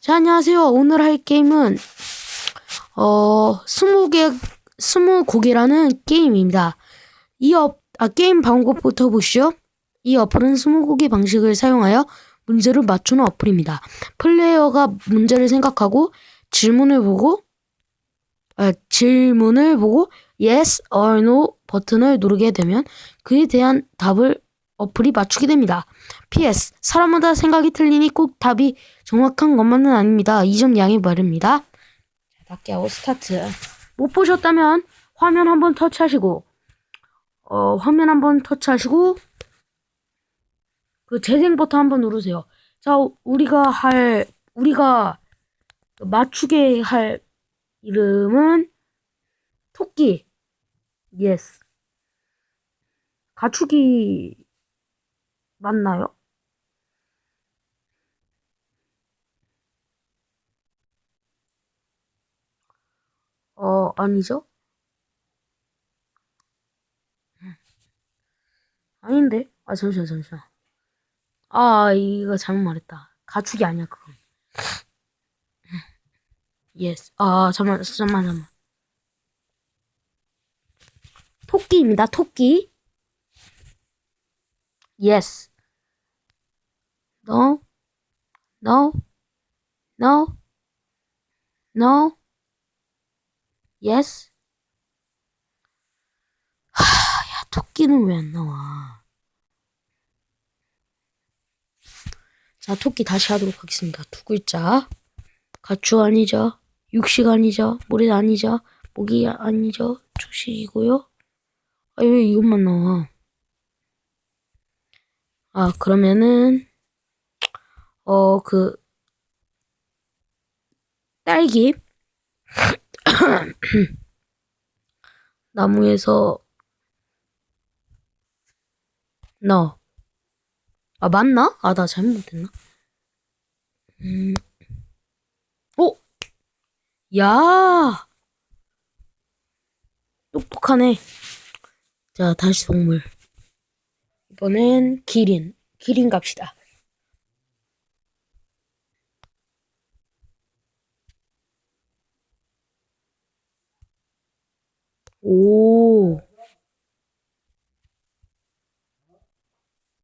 자, 안녕하세요. 오늘 할 게임은, 어, 스무 개, 스무 곡이라는 게임입니다. 이 업, 아, 게임 방법부터 보시죠. 이 어플은 스무 곡의 방식을 사용하여 문제를 맞추는 어플입니다. 플레이어가 문제를 생각하고 질문을 보고, 아, 질문을 보고 yes or no 버튼을 누르게 되면 그에 대한 답을 어플이 맞추게 됩니다. PS 사람마다 생각이 틀리니 꼭 답이 정확한 것만은 아닙니다. 이 점 양해 바랍니다. 자, 닫기 하고 스타트. 못 보셨다면 화면 한번 터치하시고 어 화면 한번 터치하시고 그 재생 버튼 한번 누르세요. 자 우리가 할 우리가 맞추게 할 이름은 토끼. 예스. 가축이 맞나요? 어, 아니죠? 아닌데? 아, 잠시만, 잠시만. 아, 이거 잘못 말했다. 가축이 아니야, 그건. 예스. 아, 잠만, 잠만, 잠만. 토끼입니다, 토끼. Yes. No. No. No. No. Yes. 하, 야, 토끼는 왜 안 나와? 자, 토끼 다시 하도록 하겠습니다. 두 글자. 가축 아니죠. 육식 아니죠. 모래 아니죠. 모기 아니죠. 초식이고요. 아, 왜 이것만 나와? 아, 그러면은, 어, 그, 딸기. 나무에서, 너. 아, 맞나? 아, 나 잘못했나? 음, 오! 야! 똑똑하네. 자, 다시 동물. 이번엔 기린. 기린 갑시다. 오.